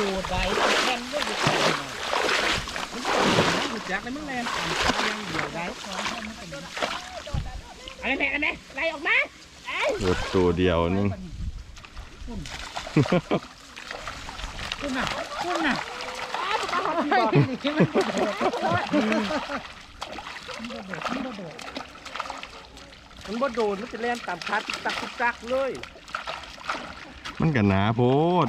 ดูดได้แข่งด้วยดูดมึงดูจักเลยมึงแลนอ่านตายังเดียวได้อะไรแม่อะไรแม่ไล่ออกมารถตัวเดียวนึงคุณน่ะคุณน่ะมันบ่โดนมันจะแล่นตามพัดตักตักเลย มันกันหนาโพด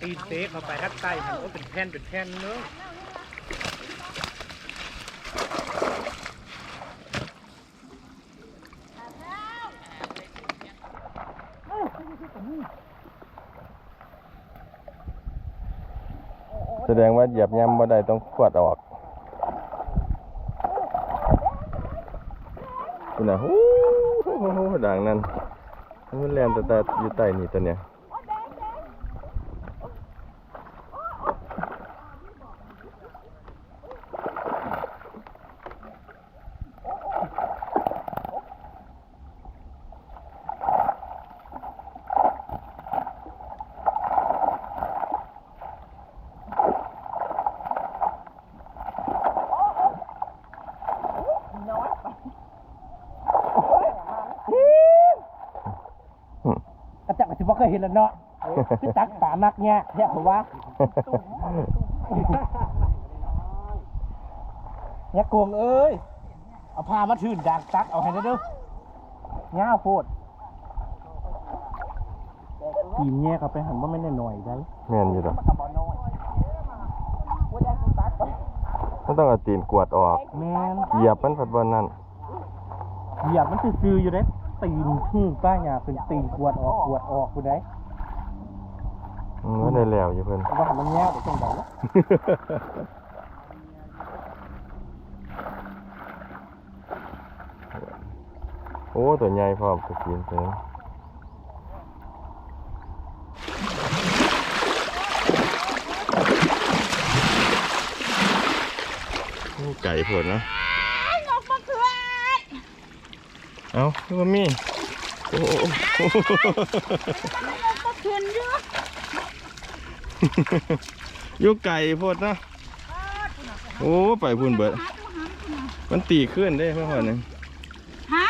ตีนเตะเข้าไปทัดใต้มันก็เป็นแผ่นเป็นแผ่นเนื้อแสดงว่าเหยียบย่ำบ่ได้ต้องขวดออกคุณน่ะฮู้ดังนั้นมันแล่นแต่แต่อยู่ใต้นี่ตัวเนี้ย กระจักกระ สิบ่เคยเห็นแล้วเนาะคือตักป่ามักเนี่ยแท้ผมว่าเนี่ยโกงเอ้ย เอาผ้ามาทื่นดากตักเอาให้ได้เด้อง่าโพดทีมเนี่ยเขาไปหันว่าไม่ได้หน่อยได้แม่นอยู่ดอกมันกับบอน้อยว่าได้ตักมันต้องเอาตีนกวดออก แมนเหยียบมันผัดบอนั่น เหยียบมันซื่อๆอยู่เด้ ตีนพึ่งป้าหยาเป็นตีนกวดออกกวดออกคุณได้มันบ่ได้แล้วอยู่เพิ่นว่ามันแง่ไปตรงไหนวะโอ้ตัวใหญ่พร้อมสกินเพิ่นโอ้ไก่เพิ่นเนาะ งกมาคือ เอ้าคือว่ามีโอ้โอ้โอ้ก็คืนเยอะอยู่ไก่โพดเนาะโอ้ไปพุ่นเบิด มันตีขึ้นได้เพื่อนนึงฮะ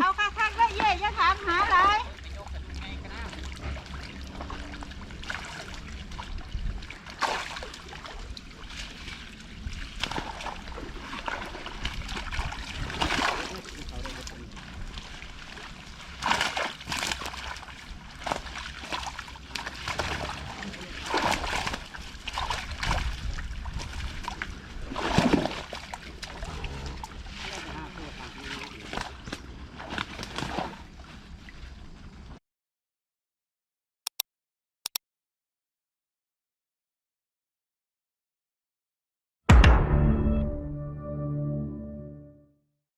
เอาคักๆแล้วเย่จะถามหาอะไร